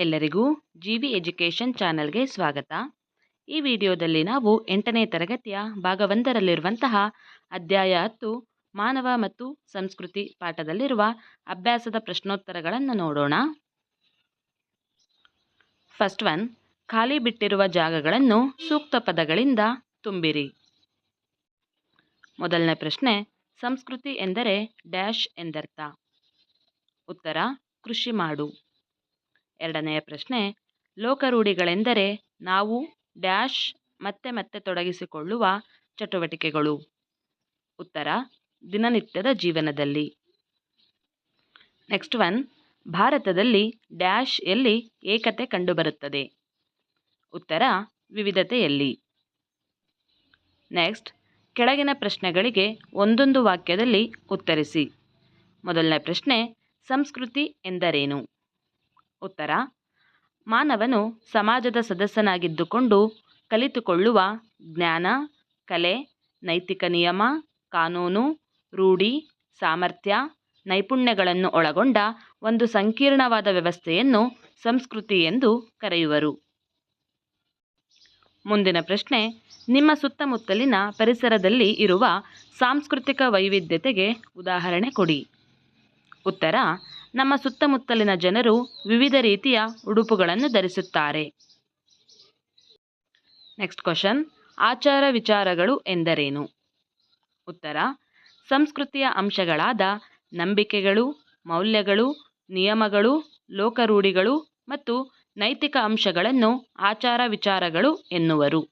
ಎಲ್ಲರಿಗೂ G V education ಚಾನಲ್ಗೆ ಸ್ವಾಗತ. ಈ ವಿಡಿಯೋದಲ್ಲಿ ನಾವು ಎಂಟನೇ ತರಗತಿಯ ಭಾಗವೊಂದರಲ್ಲಿರುವಂತಹ ಅಧ್ಯಾಯ ಹತ್ತು, ಮಾನವ ಮತ್ತು ಸಂಸ್ಕೃತಿ ಪಾಠದಲ್ಲಿರುವ ಅಭ್ಯಾಸದ ಪ್ರಶ್ನೋತ್ತರಗಳನ್ನು ನೋಡೋಣ. ಫಸ್ಟ್ ಒನ್ ಖಾಲಿ ಬಿಟ್ಟಿರುವ ಜಾಗಗಳನ್ನು ಸೂಕ್ತ ಪದಗಳಿಂದ ತುಂಬಿರಿ. ಮೊದಲನೇ ಪ್ರಶ್ನೆ, ಸಂಸ್ಕೃತಿ ಎಂದರೆ ಡ್ಯಾಶ್ ಎಂದರ್ಥ. ಉತ್ತರ, ಕೃಷಿ ಮಾಡು. ಎರಡನೆಯ ಪ್ರಶ್ನೆ, ಲೋಕರೂಢಿಗಳೆಂದರೆ ನಾವು ಡ್ಯಾಶ್ ಮತ್ತೆ ಮತ್ತೆ ತೊಡಗಿಸಿಕೊಳ್ಳುವ ಚಟುವಟಿಕೆಗಳು. ಉತ್ತರ, ದಿನನಿತ್ಯದ ಜೀವನದಲ್ಲಿ. ನೆಕ್ಸ್ಟ್ ಒನ್, ಭಾರತದಲ್ಲಿ ಡ್ಯಾಶ್ ಎಲ್ಲಿ ಏಕತೆ ಕಂಡುಬರುತ್ತದೆ? ಉತ್ತರ, ವಿವಿಧತೆಯಲ್ಲಿ. ನೆಕ್ಸ್ಟ್, ಕೆಳಗಿನ ಪ್ರಶ್ನೆಗಳಿಗೆ ಒಂದೊಂದು ವಾಕ್ಯದಲ್ಲಿ ಉತ್ತರಿಸಿ. ಮೊದಲನೇ ಪ್ರಶ್ನೆ, ಸಂಸ್ಕೃತಿ ಎಂದರೇನು? ಉತ್ತರ. ಮಾನವನು ಸಮಾಜದ ಸದಸ್ಯನಾಗಿದ್ದುಕೊಂಡು ಕಲಿತುಕೊಳ್ಳುವ ಜ್ಞಾನ, ಕಲೆ, ನೈತಿಕ ನಿಯಮ, ಕಾನೂನು, ರೂಢಿ, ಸಾಮರ್ಥ್ಯ, ನೈಪುಣ್ಯಗಳನ್ನು ಒಳಗೊಂಡ ಒಂದು ಸಂಕೀರ್ಣವಾದ ವ್ಯವಸ್ಥೆಯನ್ನು ಸಂಸ್ಕೃತಿ ಎಂದು ಕರೆಯುವರು. ಮುಂದಿನ ಪ್ರಶ್ನೆ, ನಿಮ್ಮ ಸುತ್ತಮುತ್ತಲಿನ ಪರಿಸರದಲ್ಲಿ ಇರುವ ಸಾಂಸ್ಕೃತಿಕ ವೈವಿಧ್ಯತೆಗೆ ಉದಾಹರಣೆ ಕೊಡಿ. ಉತ್ತರ ನಮ್ಮ ಸುತ್ತಮುತ್ತಲಿನ ಜನರು ವಿವಿಧ ರೀತಿಯ ಉಡುಪುಗಳನ್ನು ಧರಿಸುತ್ತಾರೆ. ನೆಕ್ಸ್ಟ್ ಕ್ವಶನ್ ಆಚಾರ ವಿಚಾರಗಳು ಎಂದರೇನು? ಉತ್ತರ. ಸಂಸ್ಕೃತಿಯ ಅಂಶಗಳಾದ ನಂಬಿಕೆಗಳು, ಮೌಲ್ಯಗಳು, ನಿಯಮಗಳು, ಲೋಕರೂಢಿಗಳು ಮತ್ತು ನೈತಿಕ ಅಂಶಗಳನ್ನು ಆಚಾರ ವಿಚಾರಗಳು ಎನ್ನುವರು.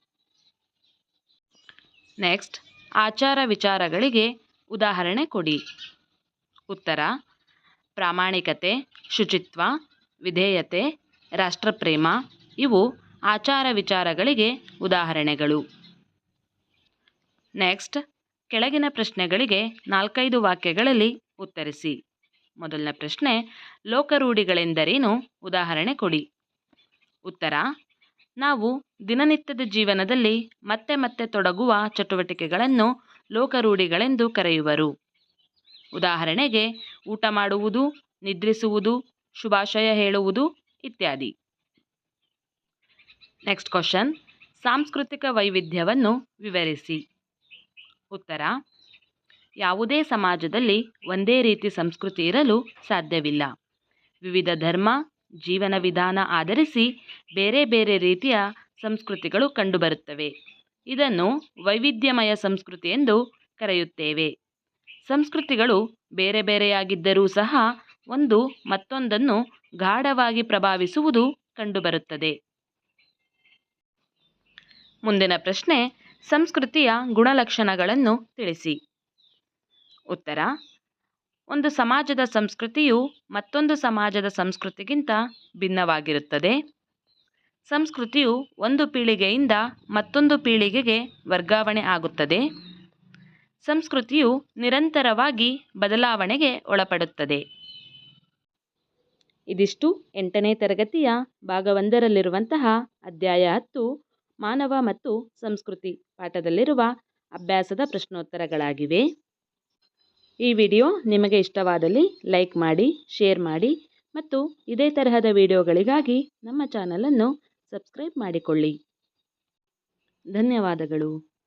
ನೆಕ್ಸ್ಟ್ ಆಚಾರ ವಿಚಾರಗಳಿಗೆ ಉದಾಹರಣೆ ಕೊಡಿ. ಉತ್ತರ. ಪ್ರಾಮಾಣಿಕತೆ, ಶುಚಿತ್ವ, ವಿಧೇಯತೆ, ರಾಷ್ಟ್ರಪ್ರೇಮ ಇವು ಆಚಾರ ವಿಚಾರಗಳಿಗೆ ಉದಾಹರಣೆಗಳು. ನೆಕ್ಸ್ಟ್, ಕೆಳಗಿನ ಪ್ರಶ್ನೆಗಳಿಗೆ ನಾಲ್ಕೈದು ವಾಕ್ಯಗಳಲ್ಲಿ ಉತ್ತರಿಸಿ. ಮೊದಲನೇ ಪ್ರಶ್ನೆ, ಲೋಕರೂಢಿಗಳೆಂದರೇನು? ಉದಾಹರಣೆ ಕೊಡಿ. ಉತ್ತರ, ನಾವು ದಿನನಿತ್ಯದ ಜೀವನದಲ್ಲಿ ಮತ್ತೆ ಮತ್ತೆ ತೊಡಗುವ ಚಟುವಟಿಕೆಗಳನ್ನು ಲೋಕರೂಢಿಗಳೆಂದು ಕರೆಯುವರು. ಉದಾಹರಣೆಗೆ ಊಟ ಮಾಡುವುದು, ನಿದ್ರಿಸುವುದು, ಶುಭಾಶಯ ಹೇಳುವುದು ಇತ್ಯಾದಿ. ನೆಕ್ಸ್ಟ್ ಕ್ವಶನ್ ಸಾಂಸ್ಕೃತಿಕ ವೈವಿಧ್ಯವನ್ನು ವಿವರಿಸಿ. ಉತ್ತರ. ಯಾವುದೇ ಸಮಾಜದಲ್ಲಿ ಒಂದೇ ರೀತಿ ಸಂಸ್ಕೃತಿ ಇರಲು ಸಾಧ್ಯವಿಲ್ಲ. ವಿವಿಧ ಧರ್ಮ, ಜೀವನ ವಿಧಾನ ಆಧರಿಸಿ ಬೇರೆ ಬೇರೆ ರೀತಿಯ ಸಂಸ್ಕೃತಿಗಳು ಕಂಡುಬರುತ್ತವೆ. ಇದನ್ನು ವೈವಿಧ್ಯಮಯ ಸಂಸ್ಕೃತಿ ಎಂದು ಕರೆಯುತ್ತೇವೆ. ಸಂಸ್ಕೃತಿಗಳು ಬೇರೆ ಬೇರೆಯಾಗಿದ್ದರೂ ಸಹ ಒಂದು ಮತ್ತೊಂದನ್ನು ಗಾಢವಾಗಿ ಪ್ರಭಾವಿಸುವುದು ಕಂಡುಬರುತ್ತದೆ. ಮುಂದಿನ ಪ್ರಶ್ನೆ, ಸಂಸ್ಕೃತಿಯ ಗುಣಲಕ್ಷಣಗಳನ್ನು ತಿಳಿಸಿ. ಉತ್ತರ, ಒಂದು ಸಮಾಜದ ಸಂಸ್ಕೃತಿಯು ಮತ್ತೊಂದು ಸಮಾಜದ ಸಂಸ್ಕೃತಿಗಿಂತ ಭಿನ್ನವಾಗಿರುತ್ತದೆ. ಸಂಸ್ಕೃತಿಯು ಒಂದು ಪೀಳಿಗೆಯಿಂದ ಮತ್ತೊಂದು ಪೀಳಿಗೆಗೆ ವರ್ಗಾವಣೆ ಆಗುತ್ತದೆ. ಸಂಸ್ಕೃತಿಯು ನಿರಂತರವಾಗಿ ಬದಲಾವಣೆಗೆ ಒಳಪಡುತ್ತದೆ. ಇದಿಷ್ಟು ಎಂಟನೇ ತರಗತಿಯ ಭಾಗವೊಂದರಲ್ಲಿರುವಂತಹ ಅಧ್ಯಾಯ ಹತ್ತು, ಮಾನವ ಮತ್ತು ಸಂಸ್ಕೃತಿ ಪಾಠದಲ್ಲಿರುವ ಅಭ್ಯಾಸದ ಪ್ರಶ್ನೋತ್ತರಗಳಾಗಿವೆ. ಈ ವಿಡಿಯೋ ನಿಮಗೆ ಇಷ್ಟವಾದಲ್ಲಿ ಲೈಕ್ ಮಾಡಿ, ಶೇರ್ ಮಾಡಿ ಮತ್ತು ಇದೇ ತರಹದ ವಿಡಿಯೋಗಳಿಗಾಗಿ ನಮ್ಮ ಚಾನಲನ್ನು ಸಬ್ಸ್ಕ್ರೈಬ್ ಮಾಡಿಕೊಳ್ಳಿ. ಧನ್ಯವಾದಗಳು.